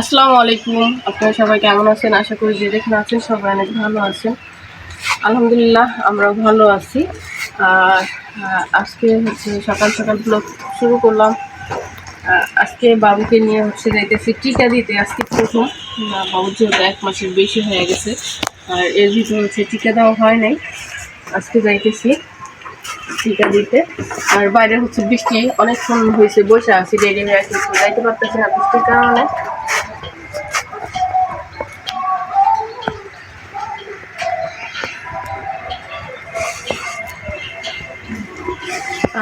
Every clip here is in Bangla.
আসসালামু আলাইকুম। আপনারা সবাই কেমন আছেন? আশা করি যে যেখানে আছেন সবাই অনেক ভালো আছেন। আলহামদুলিল্লাহ, আমরাও ভালো আছি। আর আজকে হচ্ছে সকাল সকাল ব্লগ শুরু করলাম। আজকে বাবুকে নিয়ে হচ্ছে যাইতেছি টিকা দিতে। আজকে প্রথম। বাবুর যেহেতু এক মাসের বেশি হয়ে গেছে। আর এর ভিতরে হচ্ছে টিকা দেওয়া হয় নাই। আজকে যাইতেছি টিকা দিতে। আর বাইরে হচ্ছে বৃষ্টি অনেকক্ষণ হয়েছে, বসে আছি। হয়ে যাইতে পারতেছি না বৃষ্টির কারণে।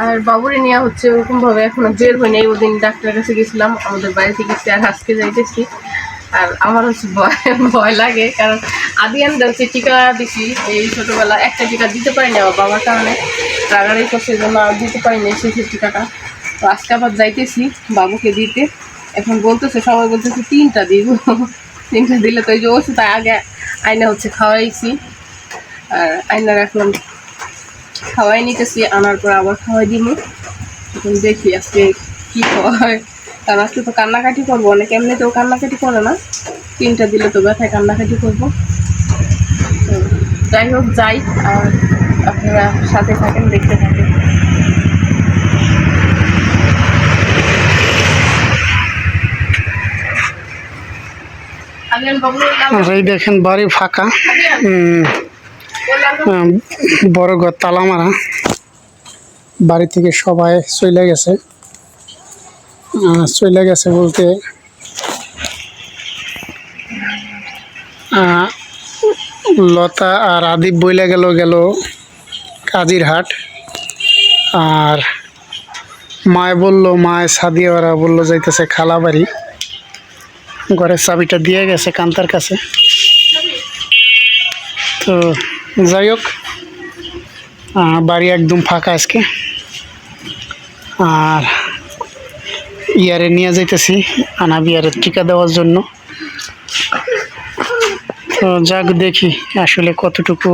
আর বাবুরে নিয়ে হচ্ছে ওরকম ভাবে এখনও বের হয়নি। ওই দিন ডাক্তারের কাছে গেছিলাম, আমাদের বাড়িতে গেছি আর আজকে যাইতেছি। আর আমার হচ্ছে ভয় ভয় লাগে, কারণ আদি আমি হচ্ছে টিকা দিছি, এই ছোটোবেলা একটা টিকা দিতে পারিনি আমার বাবার কারণে। রাগারাই করছে জন্য আর দিতে পারিনি শেষের টিকাটা। তো আজকে আবার যাইতেছি বাবুকে দিতে। এখন বলতেছে, সবাই বলতেছে, তিনটা দিব। তিনটা দিলে তো এই যে ওষুধ আগে আয়না হচ্ছে খাওয়াইছি। আর আয়না রাখলাম খাওয়াই নিতেছি, আনার পর আবার খাওয়াই দিব এখন দেখি আজকে কি হয় কারণ আজকে তো কান্নাকাটি করব, অনেক এমনিতেও কান্নাকাটি করে না। তিনটা দিলে তো ব্যথায় কান্নাকাটি করব। তো যাই হোক, যাই, আর আপনারা সাথে থাকেন, দেখতে থাকেন। আর এই দেখেন, বাড়ি ফাঁকা। বড় ঘর তালা মারা বাড়ি থেকে সবাই চলে গেছে। চলে গেছে বলতে লতা আর আদিব বইলে গেল গেল কাজির হাট আর মায় বলল, মায় সাদিয়াওয়ারা বলল, যাইতেছে খালা বাড়ি ঘরের চাবিটা দিয়ে গেছে কান্তার কাছে। তো যাই হোক বাড়ি একদম ফাঁকা আজকে। আর ইয়ারে নিয়ে যাইতেছি আনা বিয়ারের টিকা দেওয়ার জন্য। তো যাক দেখি আসলে কতটুকু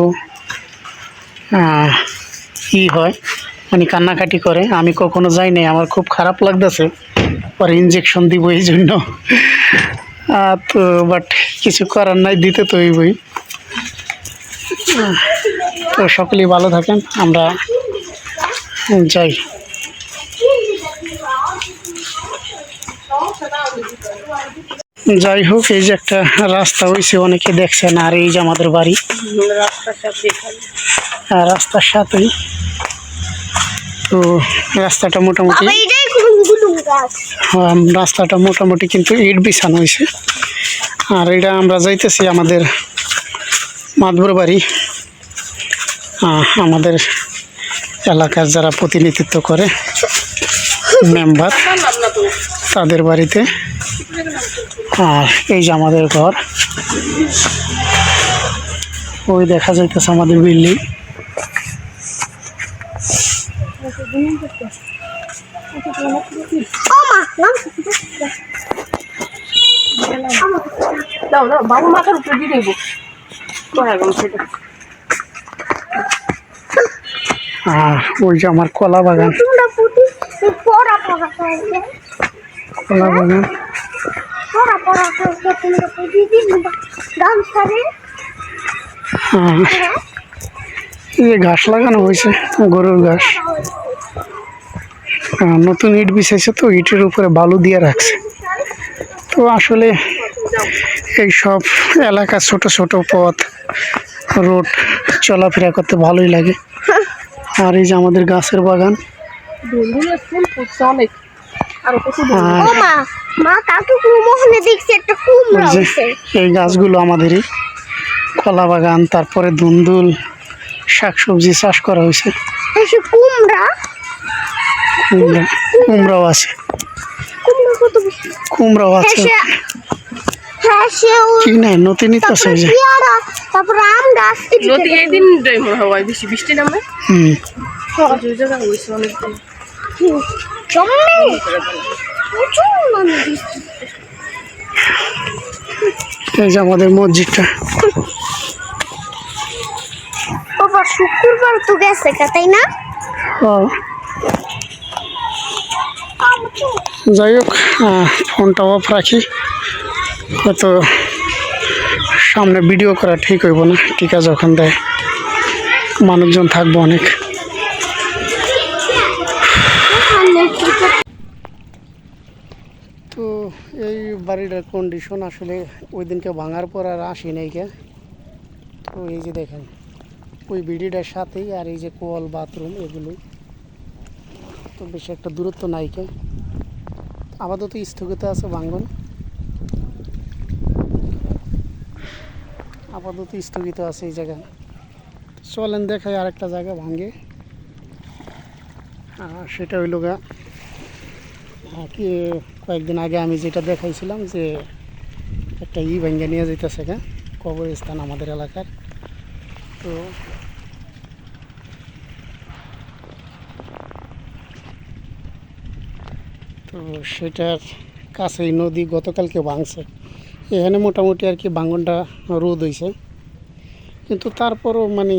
ই হয়। মানে কান্নাকাটি করে। আমি কখনো যাই নাই আমার খুব খারাপ লাগতেছে। পরে ইঞ্জেকশন দিব এই জন্য। তো বাট কিছু করার নাই দিতে তো হইবই। আহ, তো সকলেই ভালো থাকেন আমরা যাই। যাই হোক এই যে একটা রাস্তা হয়েছে অনেকে দেখছেন আর এই যে আমাদের বাড়ি। রাস্তার সাথে সাথেই তো রাস্তাটা মোটামুটি আম, রাস্তাটা মোটামুটি কিন্তু ইট বিছানো হয়েছে। আর এটা আমরা যাইতেছি আমাদের মাতবর বাড়ি। আমাদের এলাকার যারা প্রতিনিধিত্ব করে মেম্বার, তাদের বাড়িতে, আর এই যে আমাদের ঘর, ওই দেখা যাইতেছে আমাদের বিল্ডিং। বাবু মাথার উপরে দিয়ে দেবো। আর ওই যে আমার কলা বাগান। কলা বাগান। এই ঘাস লাগানো হয়েছে গরুর ঘাস। নতুন ইট বিছাইছে তো ইটের উপরে বালু দিয়ে রাখছে। তো আসলে এই সব এলাকা ছোট ছোট পথ রোড চলাফেরা করতে ভালোই লাগে। আর এই যে আমাদের গাছের বাগান। এই গাছগুলো আমাদেরই। কলা বাগান তারপরে ধুন্দুল শাকসবজি চাষ করা হয়েছে। এসে কুমড়া। কুমড়া কুমড়াও আছে। কুমড়া কুমড়াও আছে। কি না নতুনই তো আছে তারপরে ওই যে পেয়ারা আম গাছ নদী একদিন হয় বেশি বৃষ্টি নামে। হুম। দুই জায়গা হয়েছে অনেক জম্মে প্রচুর মানে এই যে আমাদের মসজিদটা। বাবা শুক্রবার তো গেছে তাই না? ও, যাই হোক ফোনটা অফ রাখি। হয়তো সামনে ভিডিও করা ঠিক হইব না। টিকা যখন দেয় মানুষজন থাকব অনেক। তো এই বাড়িটার কন্ডিশন আসলে ওই দিনকে ভাঙার পর আর আসি নাই কে। তো এই যে দেখেন, ওই বিডিটার সাথেই আর এই যে কল বাথরুম এগুলো। তো বেশি একটা দূরত্ব নাই কে। আপাতত স্থগিত আছে ভাঙ্গন আপাতত স্থগিত আছে এই জায়গা চলেন দেখাই আরেকটা জায়গা ভাঙ্গে। আর সেটা হইল গা কি, কয়েকদিন আগে আমি যেটা দেখাইছিলাম যে একটা ই ভাঙ্গা নিয়ে যেতেছে গা, কবরস্থান আমাদের এলাকার। তো তো সেটার কাছেই নদী গতকালকে ভাঙছে। এখানে মোটামুটি আর কি ভাঙনটা রোদ হয়েছে কিন্তু তারপরও মানে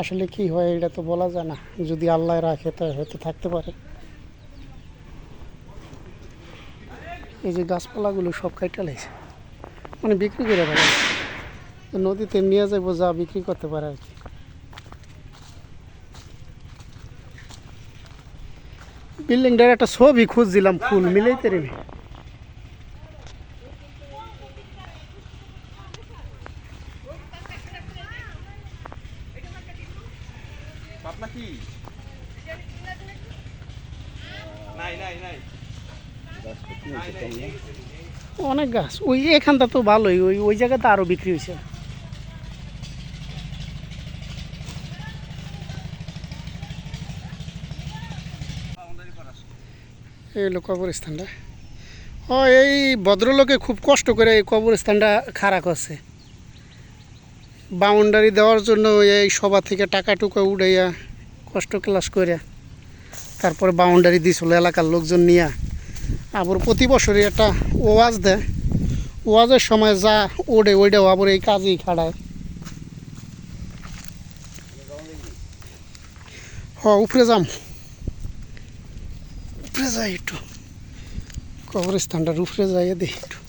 আসলে কি হয় এটা তো বলা যায় না। যদি আল্লাহ রাখে তো হয়তো থাকতে পারে। এই যে গাছপালাগুলো সব কাইটা লাগছে। মানে বিক্রি করে পারে নদীতে নিয়ে যাব যা বিক্রি করতে পারে আর কি। বিল্ডিংটার একটা ছবি খুঁজছিলাম, ফুল মিলেই রে অনেক গাছ। ওই এখানটা তো ভালোই। ওই ওই জায়গাতে আরও বিক্রি হয়েছে। এই হলো কবরস্থানটা। ও, এই ভদ্রলোকে খুব কষ্ট করে এই কবরস্থানটা খাড়া করছে। বাউন্ডারি দেওয়ার জন্য এই সভা থেকে টাকা টুকা উড়াইয়া কষ্ট ক্লাস করে তারপরে বাউন্ডারি দিছিল এলাকার লোকজন নিয়ে। আবার প্রতি বছরই একটা ওয়াজ দেয়। ওয়াজের সময় যা ওড়ে, ওইটাও আবার এই কাজেই খাড়ায়। হ, উপরে যাম। উপরে যাই একটু। কবরস্থানটার উপরে যাই দেখি একটু।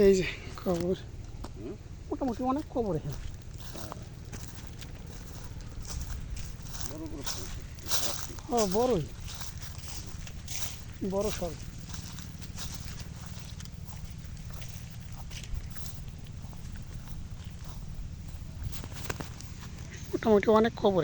এই যে কবর মোটামুটি অনেক কবর এখানে। ও বড়ই। বড় সব মোটামুটি অনেক কবর